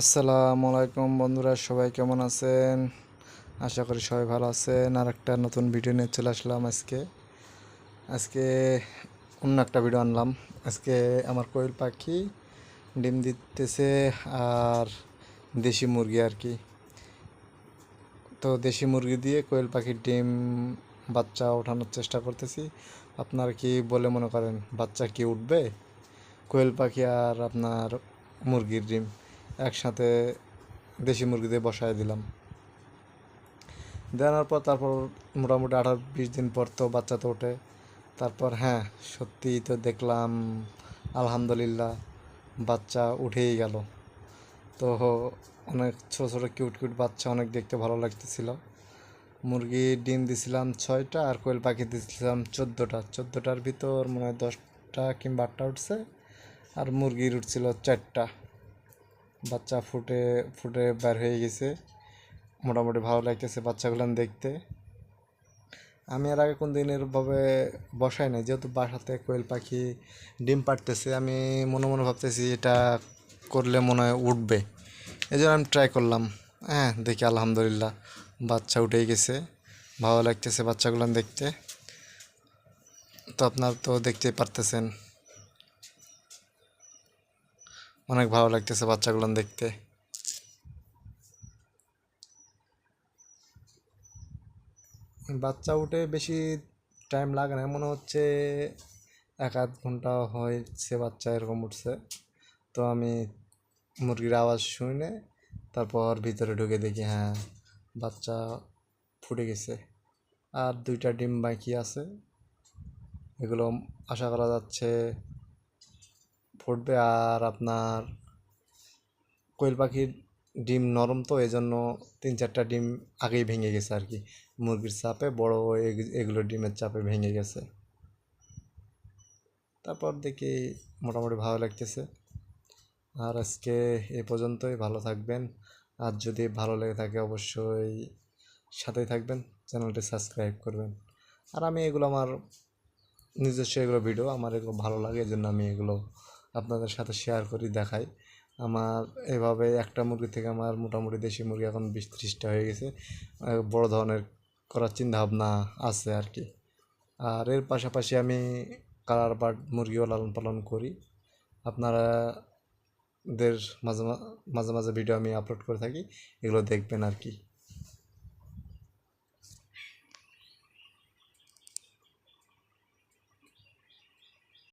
আসসালামু আলাইকুম বন্ধুরা, সবাই কেমন আছেন? আশা করি সবাই ভালো আছেন। আর একটা নতুন ভিডিও নিয়ে চলে আসলাম আজকে। আজকে অন্য একটা ভিডিও আনলাম। আজকে আমার কোয়েল পাখি ডিম দিতেছে আর দেশি মুরগি আর কি। তো দেশি মুরগি দিয়ে কোয়েল পাখির ডিম বাচ্চা ওঠানোর চেষ্টা করতেছি। আপনার কি বলে মনে করেন, বাচ্চা কি উঠবে? কোয়েল পাখি আর আপনার মুরগির ডিম। একসাথে দেশি মুরগি দিয়ে বসায় দিলাম। দেওয়ার পর তারপর মোটামুটি আঠারো বিশ দিন পর তো বাচ্চা তো ওঠে। তারপর হ্যাঁ সত্যি তো দেখলাম, আলহামদুলিল্লাহ, বাচ্চা উঠেই গেল। তো অনেক ছোটো ছোটো কিউট কিউট বাচ্চা অনেক দেখতে ভালো লাগতেছিল। মুরগি ডিম দিছিলাম ছয়টা আর কোয়েল পাখি দিছিলাম চোদ্দোটা। চোদ্দোটার ভিতর মনে হয় দশটা কিংবা আটটা উঠছে। আর মুরগির উঠছিল চারটা। বাচ্চা ফুটে ফুটে বের হয়ে গেছে। মোটামুটি ভালো লাগতেছে বাচ্চাগুলো দেখতে। আমি আর আগে কোন দিন এরভাবে বসাই নাই। যেহেতু বাসাতে কোয়েল পাখি, ডিম পাড়তেছে, আমি মনে মনে ভাবতেছি এটা করলে মনে হয় উঠবে। এই জন্য আমি ট্রাই করলাম। হ্যাঁ দেখি আলহামদুলিল্লাহ বাচ্চা উঠেই গেছে। ভালো লাগতেছে বাচ্চাগুলো দেখতে। তো আপনার তো দেখতেই পারতেছেন। অনেক ভালো লাগতেছে বাচ্চাগুলো দেখতে। বাচ্চা উঠে বেশি টাইম লাগে না, মনে হচ্ছে এক আধ ঘণ্টা হয়েছে বাচ্চা এরকম উঠছে। তো আমি মুরগির আওয়াজ শুনে তারপর ভিতরে ঢুকে দেখি হ্যাঁ বাচ্চা ফুটে গেছে। আর দুইটা ডিম বাকি আছে। এগুলো আশা করা যাচ্ছে ফুটবে আর আপনার কোয়েল পাখির ডিম নরম তো এই জন্য তিন চারটা ডিম আগেই ভেঙে গেছে আর কি। মুরগির চাপে, বড় এগ- এগুলো ডিমের চাপে ভেঙে গেছে। তারপর দেখি মোটামুটি ভালো লাগতেছে। আর আজকে এ পর্যন্তই, ভালো থাকবেন। আর যদি ভালো লেগে থাকে, অবশ্যই সাথেই থাকবেন, চ্যানেলটি সাবস্ক্রাইব করবেন। আর আমি এগুলো আমার নিজস্ব এগুলো ভিডিও, আমার এগুলো ভালো লাগে এই জন্য আমি এগুলো আপনাদের সাথে শেয়ার করি, দেখাই। আমার এভাবে একটা মুরগি থেকে আমার মোটামুটি দেশি মুরগি এখন বিশ ত্রিশটা হয়ে গেছে। বড় ধরনের করার চিন্তা ভাবনা আছে আর কি। আর এর পাশাপাশি আমি কালার বার্ড মুরগিও লালন পালন করি। আপনারা দের মাঝে মাঝে মাঝে ভিডিও আমি আপলোড করে থাকি, এগুলো দেখবেন আর কি।